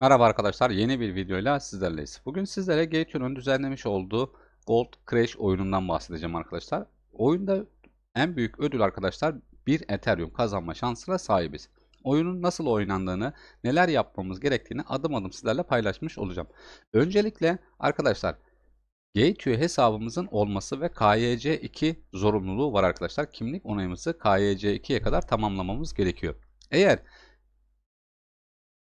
Merhaba arkadaşlar, yeni bir videoyla sizlerleyiz. Bugün sizlere Gateon'un düzenlemiş olduğu Gold Crash oyunundan bahsedeceğim arkadaşlar. Oyunda en büyük ödül arkadaşlar 1 Ethereum kazanma şansına sahibiz. Oyunun nasıl oynandığını, neler yapmamız gerektiğini adım adım sizlerle paylaşmış olacağım. Öncelikle arkadaşlar Gateway hesabımızın olması ve KYC2 zorunluluğu var arkadaşlar. Kimlik onayımızı KYC2'ye kadar tamamlamamız gerekiyor. Eğer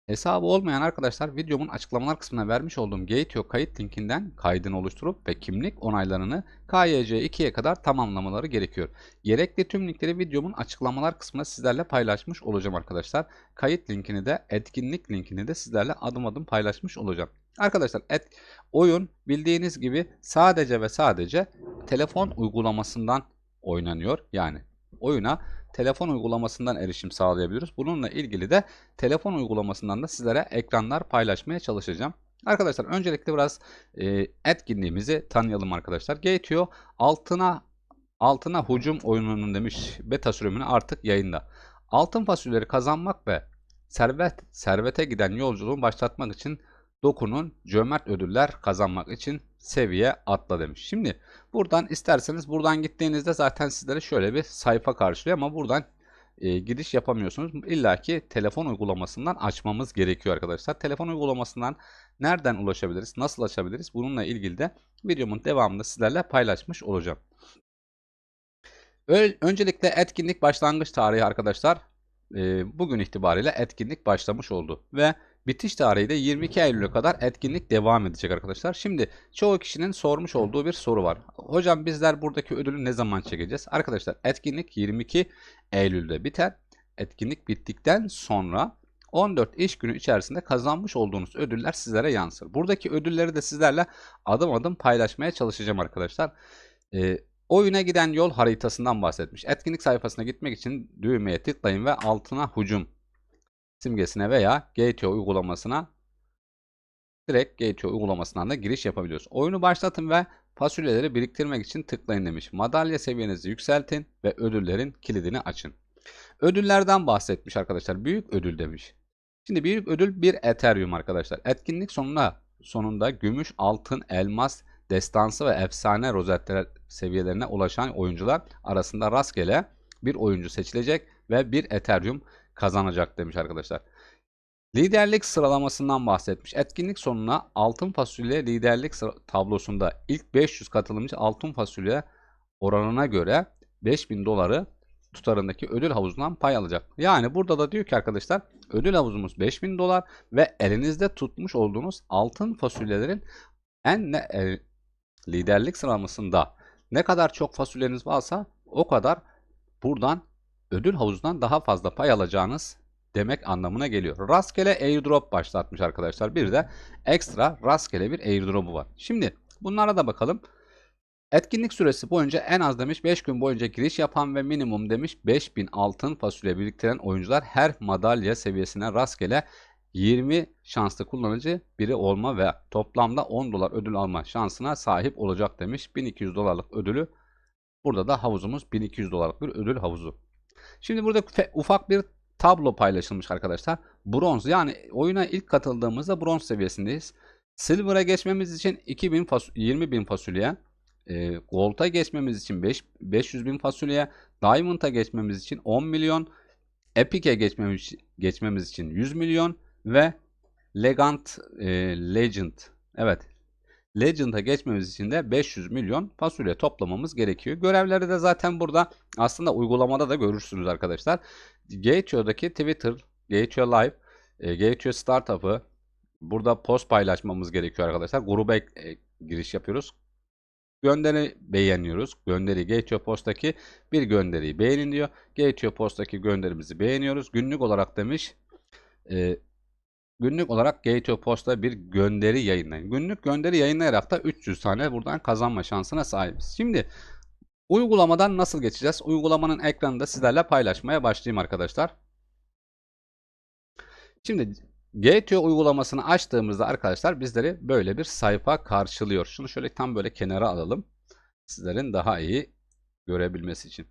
Hesabı olmayan arkadaşlar videomun açıklamalar kısmına vermiş olduğum Gateo kayıt linkinden kaydını oluşturup ve kimlik onaylarını KYC2'ye kadar tamamlamaları gerekiyor. Gerekli tüm linkleri videomun açıklamalar kısmına sizlerle paylaşmış olacağım arkadaşlar. Kayıt linkini de etkinlik linkini de sizlerle adım adım paylaşmış olacağım. Arkadaşlar et, oyun bildiğiniz gibi sadece ve sadece telefon uygulamasından oynanıyor. Yani oyuna telefon uygulamasından erişim sağlayabiliyoruz. Bununla ilgili de telefon uygulamasından da sizlere ekranlar paylaşmaya çalışacağım. Arkadaşlar öncelikle biraz e, etkinliğimizi tanıyalım arkadaşlar. Gateo altına altına hücum oyununun demiş beta sürümünü artık yayında. Altın fasulyeleri kazanmak ve servet servete giden yolculuğu başlatmak için dokunun cömert ödüller kazanmak için seviye atla demiş. Şimdi buradan isterseniz buradan gittiğinizde zaten sizlere şöyle bir sayfa karşılıyor ama buradan e, giriş yapamıyorsunuz. İlla ki telefon uygulamasından açmamız gerekiyor arkadaşlar. Telefon uygulamasından nereden ulaşabiliriz, nasıl açabiliriz bununla ilgili de videomun devamında sizlerle paylaşmış olacağım. Öncelikle etkinlik başlangıç tarihi arkadaşlar e, bugün itibariyle etkinlik başlamış oldu ve Bitiş tarihi de 22 Eylül'e kadar etkinlik devam edecek arkadaşlar. Şimdi çoğu kişinin sormuş olduğu bir soru var. Hocam bizler buradaki ödülü ne zaman çekeceğiz? Arkadaşlar etkinlik 22 Eylül'de biter. Etkinlik bittikten sonra 14 iş günü içerisinde kazanmış olduğunuz ödüller sizlere yansır. Buradaki ödülleri de sizlerle adım adım paylaşmaya çalışacağım arkadaşlar. Ee, oyuna giden yol haritasından bahsetmiş. Etkinlik sayfasına gitmek için düğmeye tıklayın ve altına hücum simgesine veya Gateo uygulamasına direkt Gateo uygulamasından da giriş yapabiliyoruz. Oyunu başlatın ve fasulyeleri biriktirmek için tıklayın demiş. Madalya seviyenizi yükseltin ve ödüllerin kilidini açın. Ödüllerden bahsetmiş arkadaşlar. Büyük ödül demiş. Şimdi büyük ödül bir Ethereum arkadaşlar. Etkinlik sonuna sonunda gümüş, altın, elmas, destansı ve efsane rozetler seviyelerine ulaşan oyuncular arasında rastgele bir oyuncu seçilecek ve bir Ethereum kazanacak demiş arkadaşlar. Liderlik sıralamasından bahsetmiş. Etkinlik sonuna altın fasulye liderlik tablosunda ilk 500 katılımcı altın fasulye oranına göre 5000 doları tutarındaki ödül havuzundan pay alacak. Yani burada da diyor ki arkadaşlar ödül havuzumuz 5000 dolar ve elinizde tutmuş olduğunuz altın fasulyelerin en ne, e, liderlik sıralamasında ne kadar çok fasulyeniz varsa o kadar buradan ödül havuzundan daha fazla pay alacağınız demek anlamına geliyor. Rastgele airdrop başlatmış arkadaşlar. Bir de ekstra rastgele bir airdrop'u var. Şimdi bunlara da bakalım. Etkinlik süresi boyunca en az demiş 5 gün boyunca giriş yapan ve minimum demiş 5000 altın fasulye biriktiren oyuncular her madalya seviyesine rastgele 20 şanslı kullanıcı biri olma ve toplamda 10 dolar ödül alma şansına sahip olacak demiş. 1200 dolarlık ödülü burada da havuzumuz 1200 dolarlık bir ödül havuzu. Şimdi burada ufak bir tablo paylaşılmış arkadaşlar. Bronz yani oyuna ilk katıldığımızda bronz seviyesindeyiz. Silver'a geçmemiz için 2000 fas 20 bin fasulye. E, Gold'a geçmemiz için 5, 500 bin fasulye. Diamond'a geçmemiz için 10 milyon. Epic'e geçmemiz, geçmemiz için 100 milyon. Ve Legend, e, Legend evet Legend'a geçmemiz için de 500 milyon fasulye toplamamız gerekiyor. Görevleri de zaten burada aslında uygulamada da görürsünüz arkadaşlar. Gateo'daki Twitter, Gateo Live, e, Gateo Startup'ı burada post paylaşmamız gerekiyor arkadaşlar. Gruba e, giriş yapıyoruz. Gönderi beğeniyoruz. Gönderi Gateo Post'taki bir gönderiyi beğenin diyor. Gateo Post'taki gönderimizi beğeniyoruz. Günlük olarak demiş. E, günlük olarak Gateway Post'a bir gönderi yayınlayın. Günlük gönderi yayınlayarak da 300 tane buradan kazanma şansına sahibiz. Şimdi uygulamadan nasıl geçeceğiz? Uygulamanın ekranında sizlerle paylaşmaya başlayayım arkadaşlar. Şimdi Gateway uygulamasını açtığımızda arkadaşlar bizleri böyle bir sayfa karşılıyor. Şunu şöyle tam böyle kenara alalım. Sizlerin daha iyi görebilmesi için.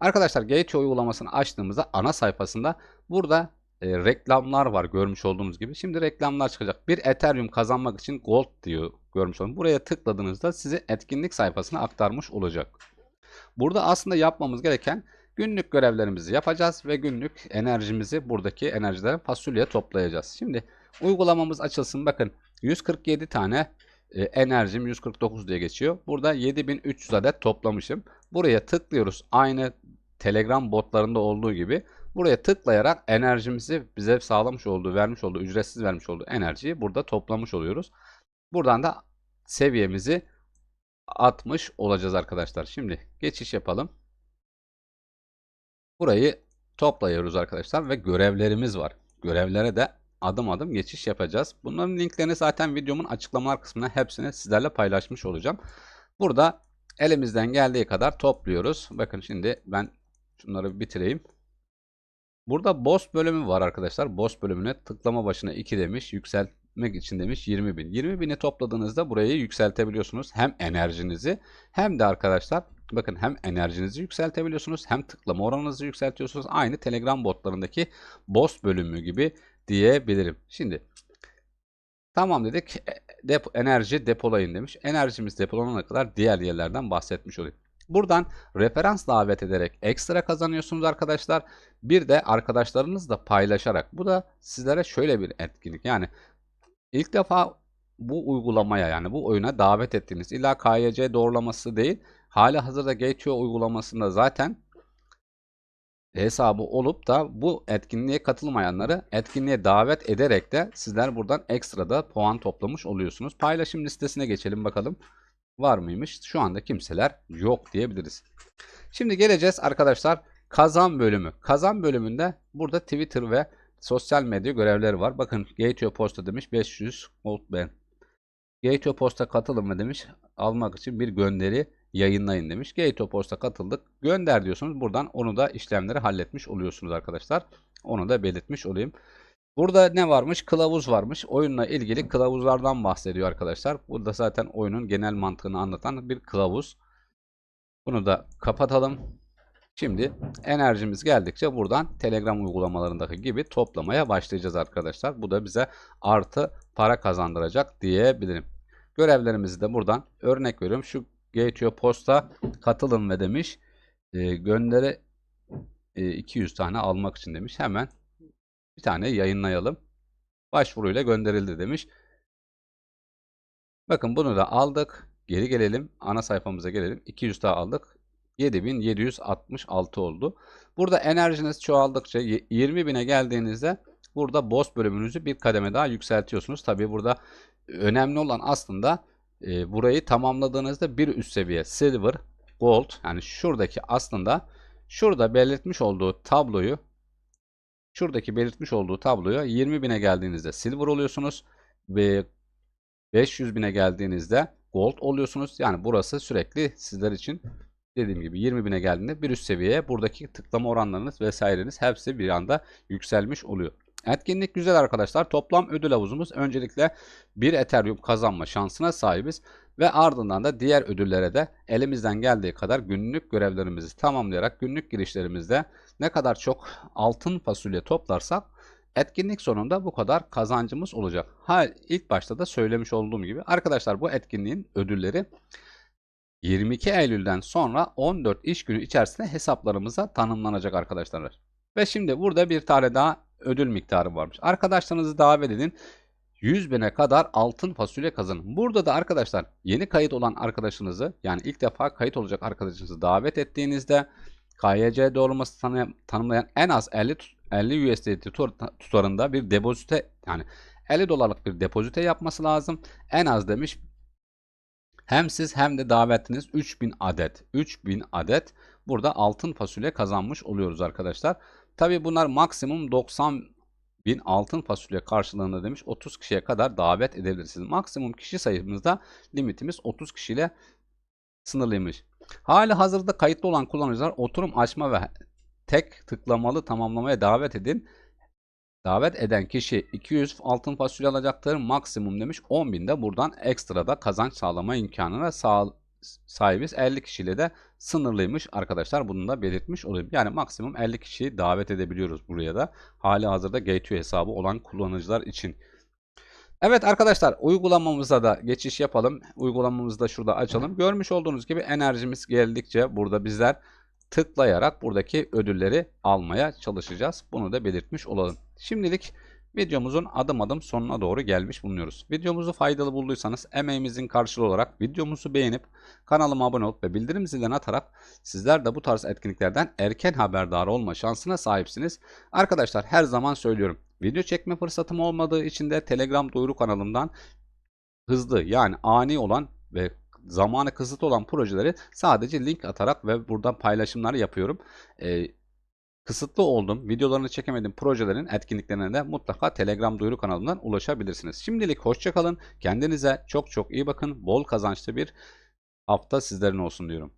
Arkadaşlar Gateway uygulamasını açtığımızda ana sayfasında burada e, reklamlar var görmüş olduğunuz gibi. Şimdi reklamlar çıkacak. Bir Ethereum kazanmak için Gold diyor görmüş olduğunuz. Buraya tıkladığınızda sizi etkinlik sayfasına aktarmış olacak. Burada aslında yapmamız gereken günlük görevlerimizi yapacağız ve günlük enerjimizi buradaki enerjileri fasulye toplayacağız. Şimdi uygulamamız açılsın. Bakın 147 tane e, enerjim 149 diye geçiyor. Burada 7300 adet toplamışım. Buraya tıklıyoruz. Aynı Telegram botlarında olduğu gibi buraya tıklayarak enerjimizi bize sağlamış olduğu, vermiş olduğu, ücretsiz vermiş olduğu enerjiyi burada toplamış oluyoruz. Buradan da seviyemizi atmış olacağız arkadaşlar. Şimdi geçiş yapalım. Burayı toplayıyoruz arkadaşlar ve görevlerimiz var. Görevlere de adım adım geçiş yapacağız. Bunların linklerini zaten videomun açıklamalar kısmına hepsini sizlerle paylaşmış olacağım. Burada elimizden geldiği kadar topluyoruz. Bakın şimdi ben şunları bitireyim. Burada boss bölümü var arkadaşlar. Boss bölümüne tıklama başına 2 demiş. Yükseltmek için demiş 20 bin. 20 bini topladığınızda burayı yükseltebiliyorsunuz. Hem enerjinizi hem de arkadaşlar bakın hem enerjinizi yükseltebiliyorsunuz hem tıklama oranınızı yükseltiyorsunuz. Aynı Telegram botlarındaki boss bölümü gibi diyebilirim. Şimdi tamam dedik e, depo, enerji depolayın demiş. Enerjimiz depolanana kadar diğer yerlerden bahsetmiş olayım. Buradan referans davet ederek ekstra kazanıyorsunuz arkadaşlar. Bir de arkadaşlarınızla paylaşarak. Bu da sizlere şöyle bir etkinlik. Yani ilk defa bu uygulamaya yani bu oyuna davet ettiğiniz illa KYC doğrulaması değil. Hali hazırda Gateway uygulamasında zaten hesabı olup da bu etkinliğe katılmayanları etkinliğe davet ederek de sizler buradan ekstra da puan toplamış oluyorsunuz. Paylaşım listesine geçelim bakalım. Var mıymış? Şu anda kimseler yok diyebiliriz. Şimdi geleceğiz arkadaşlar kazan bölümü. Kazan bölümünde burada Twitter ve sosyal medya görevleri var. Bakın Gateway Posta demiş 500 gold ben. Gateway Posta katılın mı demiş. Almak için bir gönderi yayınlayın demiş. Gateway Posta katıldık. Gönder diyorsunuz. Buradan onu da işlemleri halletmiş oluyorsunuz arkadaşlar. Onu da belirtmiş olayım. Burada ne varmış? Kılavuz varmış. Oyunla ilgili kılavuzlardan bahsediyor arkadaşlar. Burada zaten oyunun genel mantığını anlatan bir kılavuz. Bunu da kapatalım. Şimdi enerjimiz geldikçe buradan Telegram uygulamalarındaki gibi toplamaya başlayacağız arkadaşlar. Bu da bize artı para kazandıracak diyebilirim. Görevlerimizi de buradan örnek veriyorum. Şu Gateway Posta katılın ve demiş. E, gönderi e, 200 tane almak için demiş. Hemen bir tane yayınlayalım. Başvuruyla gönderildi demiş. Bakın bunu da aldık. Geri gelelim. Ana sayfamıza gelelim. 200 daha aldık. 7766 oldu. Burada enerjiniz çoğaldıkça 20.000'e geldiğinizde burada boss bölümünüzü bir kademe daha yükseltiyorsunuz. Tabii burada önemli olan aslında e, burayı tamamladığınızda bir üst seviye silver, gold yani şuradaki aslında şurada belirtmiş olduğu tabloyu şuradaki belirtmiş olduğu tabloya 20.000'e geldiğinizde silver oluyorsunuz ve 500.000'e geldiğinizde gold oluyorsunuz. Yani burası sürekli sizler için dediğim gibi 20.000'e geldiğinde bir üst seviyeye buradaki tıklama oranlarınız vesaireniz hepsi bir anda yükselmiş oluyor. Etkinlik güzel arkadaşlar. Toplam ödül havuzumuz öncelikle bir Ethereum kazanma şansına sahibiz. Ve ardından da diğer ödüllere de elimizden geldiği kadar günlük görevlerimizi tamamlayarak günlük girişlerimizde ne kadar çok altın fasulye toplarsak etkinlik sonunda bu kadar kazancımız olacak. Ha ilk başta da söylemiş olduğum gibi arkadaşlar bu etkinliğin ödülleri 22 Eylül'den sonra 14 iş günü içerisinde hesaplarımıza tanımlanacak arkadaşlar. Ve şimdi burada bir tane daha ödül miktarı varmış. Arkadaşlarınızı davet edin. 100 bine kadar altın fasulye kazanın. Burada da arkadaşlar yeni kayıt olan arkadaşınızı yani ilk defa kayıt olacak arkadaşınızı davet ettiğinizde KYC doğrulması tanımlayan en az 50 50 USDT tutarında bir depozite yani 50 dolarlık bir depozite yapması lazım. En az demiş hem siz hem de davetiniz 3000 adet. 3000 adet burada altın fasulye kazanmış oluyoruz arkadaşlar. Tabi bunlar maksimum 90 bin altın fasulye karşılığında demiş 30 kişiye kadar davet edebilirsiniz. Maksimum kişi sayımızda limitimiz 30 kişiyle sınırlıymış. Hali hazırda kayıtlı olan kullanıcılar oturum açma ve tek tıklamalı tamamlamaya davet edin. Davet eden kişi 200 altın fasulye alacaktır. Maksimum demiş 10.000 de buradan ekstra da kazanç sağlama imkanına sağ sahibiz. 50 kişiyle de sınırlıymış arkadaşlar. Bunu da belirtmiş olayım. Yani maksimum 50 kişiyi davet edebiliyoruz buraya da. Hali hazırda Gateway hesabı olan kullanıcılar için. Evet arkadaşlar uygulamamıza da geçiş yapalım. Uygulamamızı da şurada açalım. Görmüş olduğunuz gibi enerjimiz geldikçe burada bizler tıklayarak buradaki ödülleri almaya çalışacağız. Bunu da belirtmiş olalım. Şimdilik videomuzun adım adım sonuna doğru gelmiş bulunuyoruz. Videomuzu faydalı bulduysanız emeğimizin karşılığı olarak videomuzu beğenip kanalıma abone olup ve bildirim zilini atarak sizler de bu tarz etkinliklerden erken haberdar olma şansına sahipsiniz. Arkadaşlar her zaman söylüyorum. Video çekme fırsatım olmadığı için de Telegram duyuru kanalımdan hızlı yani ani olan ve zamanı kısıtlı olan projeleri sadece link atarak ve buradan paylaşımlar yapıyorum. Ee, kısıtlı oldum. Videolarını çekemedim projelerin etkinliklerine de mutlaka Telegram duyuru kanalından ulaşabilirsiniz. Şimdilik hoşçakalın. Kendinize çok çok iyi bakın. Bol kazançlı bir hafta sizlerin olsun diyorum.